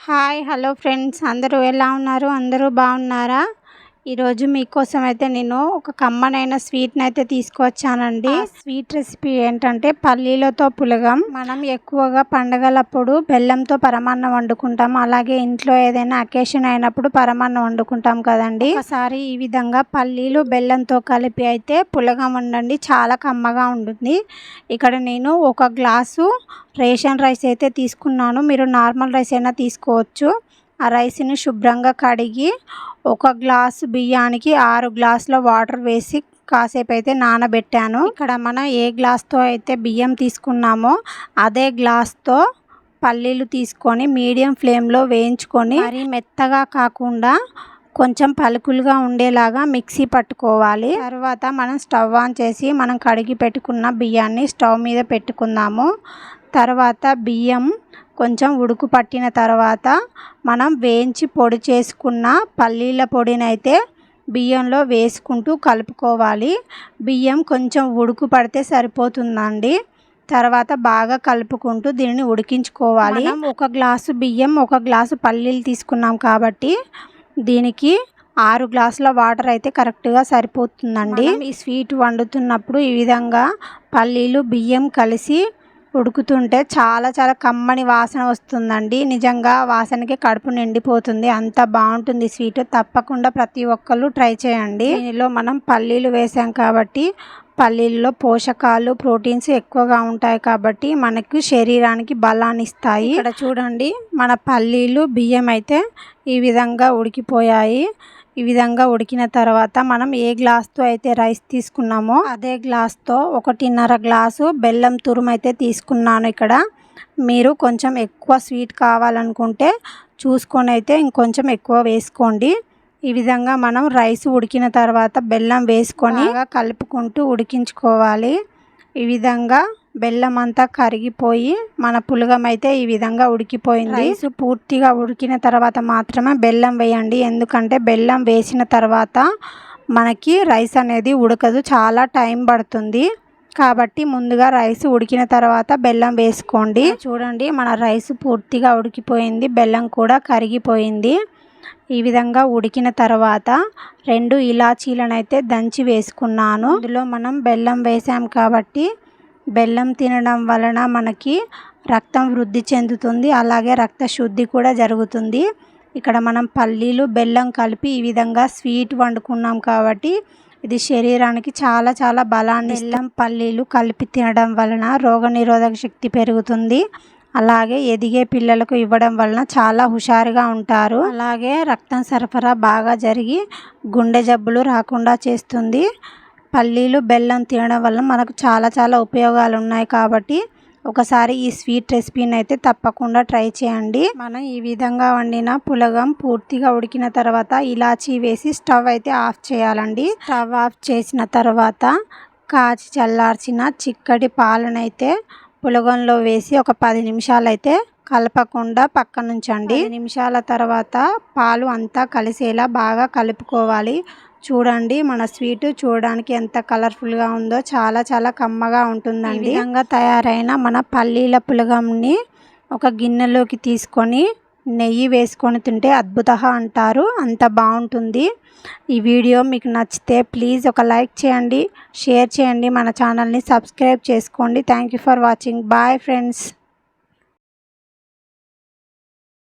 Hi hello friends. అందరూ ఎలా ఉన్నారు? అందరూ బాగున్నారా? ఈరోజు మీకోసం అయితే నేను ఒక కమ్మనైన స్వీట్ని అయితే తీసుకొచ్చానండి స్వీట్ రెసిపీ ఏంటంటే పల్లీలతో పులగం. మనం ఎక్కువగా పండగలప్పుడు బెల్లంతో పరమాన్నం వండుకుంటాం. అలాగే ఇంట్లో ఏదైనా అకేషన్ అయినప్పుడు పరమాన్నం వండుకుంటాం కదండి. ఒకసారి ఈ విధంగా పల్లీలు బెల్లంతో కలిపి అయితే పులగం వండండి చాలా కమ్మగా ఉంటుంది. ఇక్కడ నేను ఒక గ్లాసు రేషన్ రైస్ అయితే తీసుకున్నాను. మీరు నార్మల్ రైస్ అయినా తీసుకోవచ్చు. ఆ రైస్ని శుభ్రంగా కడిగి ఒక గ్లాసు బియ్యానికి ఆరు గ్లాసుల వాటర్ వేసి కాసేపు అయితే నానబెట్టాను. ఇక్కడ మనం ఏ గ్లాస్తో అయితే బియ్యం తీసుకున్నామో అదే గ్లాస్తో పల్లీలు తీసుకొని మీడియం ఫ్లేమ్లో వేయించుకొని మరీ మెత్తగా కాకుండా కొంచెం పలుకులుగా ఉండేలాగా మిక్సీ పట్టుకోవాలి. తర్వాత మనం స్టవ్ ఆన్ చేసి మనం కడిగి పెట్టుకున్న బియ్యాన్ని స్టవ్ మీద పెట్టుకుందాము. తర్వాత బియ్యం కొంచెం ఉడుకు పట్టిన తర్వాత మనం వేయించి పొడి చేసుకున్న పల్లీల పొడిని అయితే బియ్యంలో వేసుకుంటూ కలుపుకోవాలి. బియ్యం కొంచెం ఉడుకు పడితే సరిపోతుందండి. తర్వాత బాగా కలుపుకుంటూ దీనిని ఉడికించుకోవాలి. ఒక గ్లాసు బియ్యం ఒక గ్లాసు పల్లీలు తీసుకున్నాం కాబట్టి దీనికి ఆరు గ్లాసుల వాటర్ అయితే కరెక్ట్గా సరిపోతుందండి. ఈ స్వీట్ వండుతున్నప్పుడు ఈ విధంగా పల్లీలు బియ్యం కలిసి ఉడుకుతుంటే చాలా చాలా కమ్మని వాసన వస్తుందండి. నిజంగా వాసనకి కడుపు నిండిపోతుంది. అంత బాగుంటుంది స్వీట్. తప్పకుండా ప్రతి ఒక్కళ్ళు ట్రై చేయండి. దీనిలో మనం పల్లీలు వేసాం కాబట్టి పల్లీల్లో పోషకాలు ప్రోటీన్స్ ఎక్కువగా ఉంటాయి కాబట్టి మనకు శరీరానికి బలాన్ని ఇస్తాయి. ఇక్కడ చూడండి మన పల్లీలు బియ్యం అయితే ఈ విధంగా ఉడికిపోయాయి. ఈ విధంగా ఉడికిన తర్వాత మనం ఏ గ్లాస్తో అయితే రైస్ తీసుకున్నామో అదే గ్లాస్తో ఒకటిన్నర గ్లాసు బెల్లం తురుము అయితే తీసుకున్నాను ఇక్కడ. మీరు కొంచెం ఎక్కువ స్వీట్ కావాలనుకుంటే చూసుకొని అయితే ఇంకొంచెం ఎక్కువ వేసుకోండి. ఈ విధంగా మనం రైస్ ఉడికిన తర్వాత బెల్లం వేసుకొని కలుపుకుంటూ ఉడికించుకోవాలి. ఈ విధంగా బెల్లం అంతా కరిగిపోయి మన పులగం అయితే ఈ విధంగా ఉడికిపోయింది. రైస్ పూర్తిగా ఉడికిన తర్వాత మాత్రమే బెల్లం వేయండి. ఎందుకంటే బెల్లం వేసిన తర్వాత మనకి రైస్ అనేది ఉడకదు. చాలా టైం పడుతుంది. కాబట్టి ముందుగా రైస్ ఉడికిన తర్వాత బెల్లం వేసుకోండి. చూడండి మన రైస్ పూర్తిగా ఉడికిపోయింది. బెల్లం కూడా కరిగిపోయింది. ఈ విధంగా ఉడికిన తర్వాత రెండు ఇలాచీలను అయితే దంచి వేసుకున్నాను. ఇందులో మనం బెల్లం వేసాం కాబట్టి బెల్లం తినడం వలన మనకి రక్తం వృద్ధి చెందుతుంది అలాగే రక్త శుద్ధి కూడా జరుగుతుంది. ఇక్కడ మనం పల్లీలు బెల్లం కలిపి ఈ విధంగా స్వీట్ వండుకున్నాం కాబట్టి ఇది శరీరానికి చాలా చాలా బలాన్ని బెల్లం పల్లీలు కలిపి తినడం వలన రోగనిరోధక శక్తి పెరుగుతుంది. అలాగే ఎదిగే పిల్లలకు ఇవ్వడం వలన చాలా హుషారుగా ఉంటారు. అలాగే రక్తం సరఫరా బాగా జరిగి గుండె జబ్బులు రాకుండా చేస్తుంది. పల్లీలు బెల్లం తినడం వల్ల మనకు చాలా చాలా ఉపయోగాలు ఉన్నాయి కాబట్టి ఒకసారి ఈ స్వీట్ రెసిపీని అయితే తప్పకుండా ట్రై చేయండి. మనం ఈ విధంగా వండిన పులగం పూర్తిగా ఉడికిన తర్వాత ఇలాచీ వేసి స్టవ్ అయితే ఆఫ్ చేయాలండి. స్టవ్ ఆఫ్ చేసిన తర్వాత కాచి చల్లార్చిన చిక్కటి పాలనైతే పులగంలో వేసి ఒక పది నిమిషాలు అయితే కలపకుండా పక్కనుంచండి నిమిషాల తర్వాత పాలు అంతా కలిసేలా బాగా కలుపుకోవాలి. చూడండి మన స్వీట్ చూడడానికి ఎంత కలర్ఫుల్గా ఉందో చాలా చాలా కమ్మగా ఉంటుందండి. విధంగా తయారైన మన పల్లీల పులగంని ఒక గిన్నెలోకి తీసుకొని నెయ్యి వేసుకొని తింటే అద్భుత అంటారు. అంత బాగుంటుంది. ఈ వీడియో మీకు నచ్చితే ప్లీజ్ ఒక లైక్ చేయండి షేర్ చేయండి మన ఛానల్ని సబ్స్క్రైబ్ చేసుకోండి. Thank for watching. Bye friends.